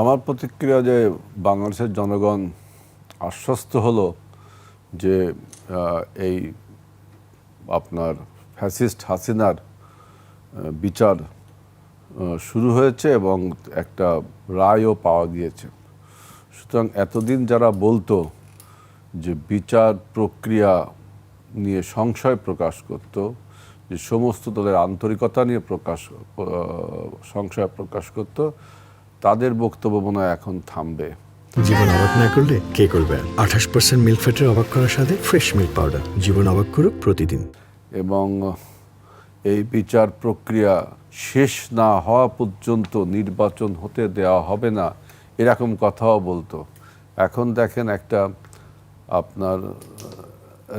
আমার প্রতিক্রিয়া যে বাংলাদেশের জনগণ আশ্বস্ত হলো যে এই আপনার ফ্যাসিস্ট হাসিনার বিচার শুরু হয়েছে এবং একটা রায়ও পাওয়া গিয়েছে। সুতরাং এতদিন যারা বলতো যে বিচার প্রক্রিয়া নিয়ে সংশয় প্রকাশ করত, যে সমস্ত তাদের আন্তরিকতা নিয়ে প্রকাশ সংশয় প্রকাশ করত তাদের বক্তব্য মনে হয় এখন থামবে। জীবন অবাক না করলে কে করবে? আঠাশ পার্সেন্ট মিল্ক ফ্যাটের অবাক করার সাথে ফ্রেশ মিল্ক পাউডার জীবন অবাক করুক প্রতিদিন। এবং এই বিচার প্রক্রিয়া শেষ না হওয়া পর্যন্ত নির্বাচন হতে দেওয়া হবে না এরকম কথাও বলতো। এখন দেখেন একটা আপনার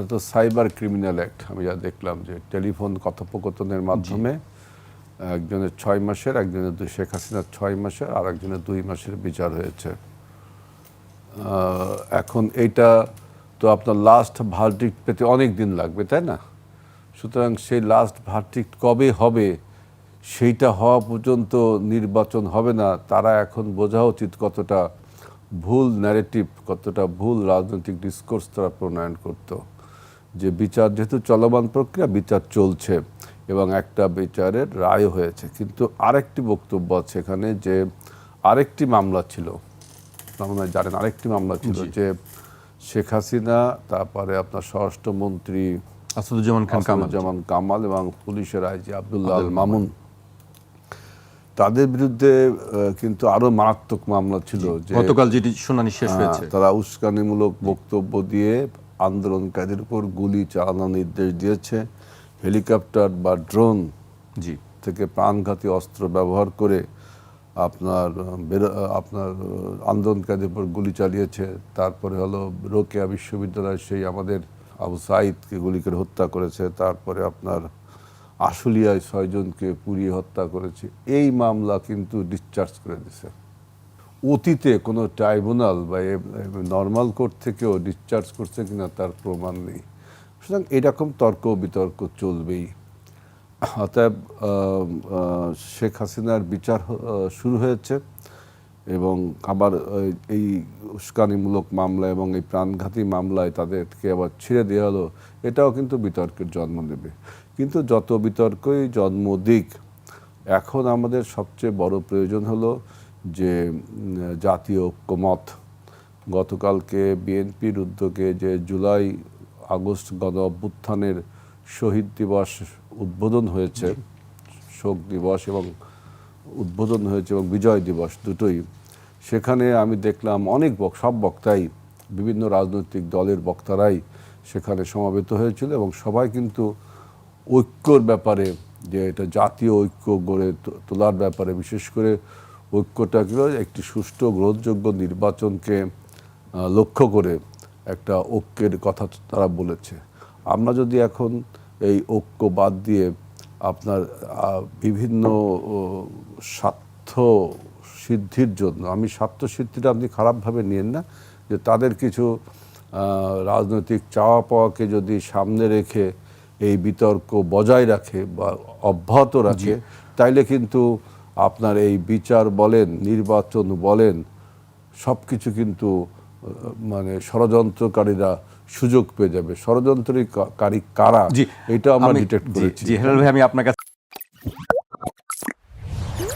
তো সাইবার ক্রিমিনাল অ্যাক্ট আমি যা দেখলাম যে টেলিফোন কথোপকথনের মাধ্যমে একজনের ছয় মাসের, একজনের দুই, শেখ হাসিনার ছয় মাসের আর একজনের দুই মাসের বিচার হয়েছে। এখন এইটা তো আপনার লাস্ট ভার্ডিক্ট পেতে অনেক দিন লাগবে, তাই না? সুতরাং সেই লাস্ট ভার্ডিক্ট কবে হবে, সেইটা হওয়া পর্যন্ত নির্বাচন হবে না, তারা এখন বোঝা উচিত কতটা ভুল ন্যারেটিভ কতটা ভুল রাজনৈতিক ডিসকোর্স তারা প্রণয়ন করতো। যে বিচার যেহেতু চলমান প্রক্রিয়া, বিচার চলছে। এবং একটা বিচারের রায় হয়েছে। কিন্তু আরেকটি বক্তব্য আছে এখানে যে আরেকটি মামলা ছিল। আপনারা জানেন আরেকটি মামলা ছিল যে শেখ হাসিনা তারপরে আপনার স্বরাষ্ট্রমন্ত্রী আসাদুজ্জামান খান কামাল। কামাল এবং পুলিশের আইজি আব্দুল্লাহ আল মামুন। তাদের বিরুদ্ধে কিন্তু আরও মারাত্মক মামলা ছিল যে গতকাল যেটি শুনানি শেষ হ্যাঁ, হয়েছে। তারা উস্কানিমূলক বক্তব্য দিয়ে আন্দোলনকারীদের উপর গুলি চালানোর নির্দেশ দিয়েছে। হেলিকপ্টার বা ড্রোন জি। থেকে প্রাণঘাতী অস্ত্র ব্যবহার করে আপনার বেরো- আপনার আন্দোলনকারীদের উপর গুলি চালিয়েছে। তারপরে হলো রোকেয়া বিশ্ববিদ্যালয় সেই আমাদের আবু সাইদকে গুলি করে হত্যা করেছে। তারপরে আপনার আশুলিয়ায় ছয়জনকে পুড়িয়ে হত্যা করেছে। এই মামলা কিন্তু ডিসচার্জ করে দিছে। অতীতে কোনো ট্রাইব্যুনাল বা নর্মাল কোর্ট থেকেও ডিসচার্জ করছে কিনা তার প্রমাণ নেই। সুতরাং এরকম তর্ক বিতর্ক চলবেই। অতএব শেখ হাসিনার বিচার শুরু হয়েছে এবং আবার এই উস্কানিমূলক মামলা এবং এই প্রাণঘাতী মামলায় তাদেরকে আবার ছেড়ে দেওয়া হলো, এটাও কিন্তু বিতর্কের জন্ম দেবে। কিন্তু যত বিতর্কই জন্ম দিক, এখন আমাদের সবচেয়ে বড় প্রয়োজন হলো যে জাতীয় ঐক্যমত। গতকালকে বিএনপির উদ্যোগে যে জুলাই আগস্ট গণ অভ্যুত্থানের শহীদ দিবস উদ্বোধন হয়েছে। শোক দিবস এবং উদ্বোধন হয়েছে এবং বিজয় দিবস দুটোই। সেখানে আমি দেখলাম অনেক বক সব বক্তাই বিভিন্ন রাজনৈতিক দলের বক্তারাই সেখানে সমাবেত হয়েছিল এবং সবাই কিন্তু ঐক্যর ব্যাপারে যে এটা জাতীয় ঐক্য গড়ে তোলার ব্যাপারে বিশেষ করে ঐক্যটা হলো একটি সুষ্ঠু গ্রহণযোগ্য নির্বাচনকে লক্ষ্য করে একটা ঐক্যের কথা তারা বলেছে। আমরা যদি এখন এই ঐক্য বাদ দিয়ে আপনার বিভিন্ন স্বার্থ সিদ্ধির জন্য আমি স্বার্থ সিদ্ধিটা আপনি খারাপভাবে নিয়েন না যে তাদের কিছু রাজনৈতিক চাওয়া পাওয়াকে যদি সামনে রেখে এই বিতর্ক বজায় রাখে বা অব্যাহত রাখে তাইলে কিন্তু আপনার এই বিচার বলেন নির্বাচন বলেন সব কিছু কিন্তু মানে ষড়যন্ত্রকারীরা সুযোগ পেয়ে যাবে। ষড়যন্ত্রকারী কারা? এটা আমরা আমি- ডিটেক্ট করেছি। জি হেলাল ভাই আমি আপনার কাছে